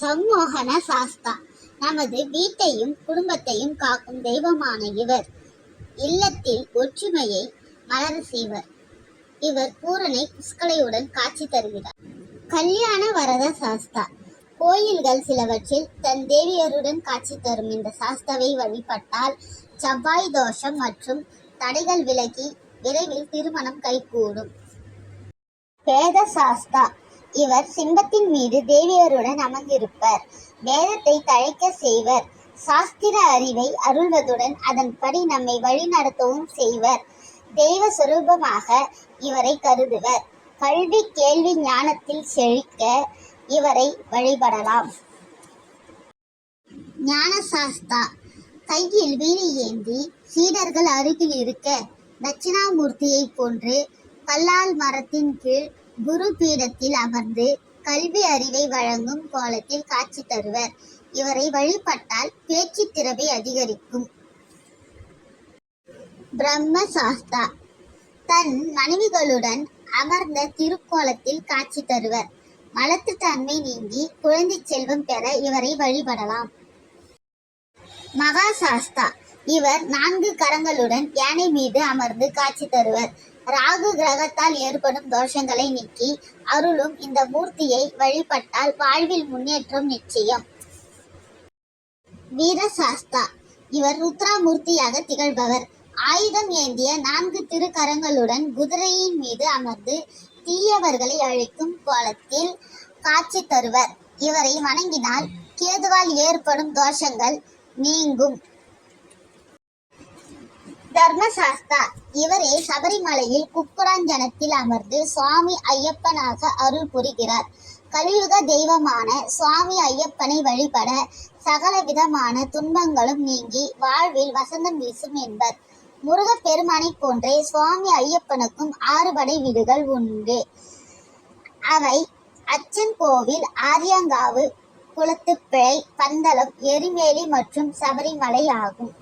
சம்மோகன சாஸ்தா. நமது வீட்டையும் குடும்பத்தையும் காக்கும் தெய்வமான இவர். இல்லத்தில் ஒற்றுமையை மலர செய்வர். இவர் பூரணை புஷ்கலையுடன் காட்சி தருகிறார். கல்யாண வரத சாஸ்தா. கோயில்கள் சிலவற்றில் தன் தேவியருடன் காட்சி தரும் இந்த சாஸ்தாவை வழிபட்டால் செவ்வாய் தோஷம் மற்றும் தடைகள் விலகி விரைவில் திருமணம் கைகூடும். வேத சாஸ்தா. இவர் சிம்பத்தின் மீது தேவியருடன் அமர்ந்திருப்பர். வேதத்தை தழைக்க செய்வர். சாஸ்திர அறிவை அருள்வதுடன் அதன்படி நம்மை வழிநடத்தவும் செய்வர். தெய்வ சுரூபமாக இவரை கருதுவர். கல்வி கேள்வி ஞானத்தில் செழிக்க இவரை வழிபடலாம். ஞான சாஸ்தா கையில் வீணை ஏந்தி சீடர்கள் அருகில் இருக்க தட்சிணாமூர்த்தியை போன்று கல்லால் மரத்தின் கீழ் குரு பீடத்தில் அமர்ந்து கல்வி அறிவை வழங்கும் கோலத்தில் காட்சி தருவர். இவரை வழிபட்டால் பேச்சு திறமை அதிகரிக்கும். பிரம்ம சாஸ்தா தன் மனைவிகளுடன் அமர்ந்த திருக்கோலத்தில் காட்சி தருவர். மலத்து தன்மை நீங்கி குழந்தை செல்வம் பெற இவரை வழிபடலாம். மகா சாஸ்தா இவர் நான்கு கரங்களுடன் யானை மீது அமர்ந்து காட்சி தருவர். ராகு கிரகத்தால் ஏற்படும் தோஷங்களை நீக்கி அருளும் இந்த மூர்த்தியை வழிபட்டால் வாழ்வில் முன்னேற்றம் நிச்சயம். வீரசாஸ்தா. இவர் ருத்ராமூர்த்தியாக திகழ்பவர். ஆயுதம் ஏந்திய நான்கு திருக்கரங்களுடன் குதிரையின் மீது அமர்ந்து தீயவர்களை அழிக்கும் கோலத்தில் காட்சி தருவர். இவரை வணங்கினால் கேதுவால் ஏற்படும் தோஷங்கள் நீங்கும். தர்மசாஸ்தா. இவரே சபரிமலையில் குக்குராஞ்சனத்தில் அமர்ந்து சுவாமி ஐயப்பனாக அருள் புரிகிறார். கலியுக தெய்வமான சுவாமி ஐயப்பனை வழிபட சகல விதமான துன்பங்களும் நீங்கி வாழ்வில் வசந்தம் வீசும் என்பர். முருகப்பெருமானை போன்றே சுவாமி ஐயப்பனுக்கும் ஆறுபடை வீடுகள் உண்டு. அவை அச்சன் கோவில் ஆரியங்காவு குளத்துப்பிழை பந்தளம் எரிமேலி மற்றும் சபரிமலை ஆகும்.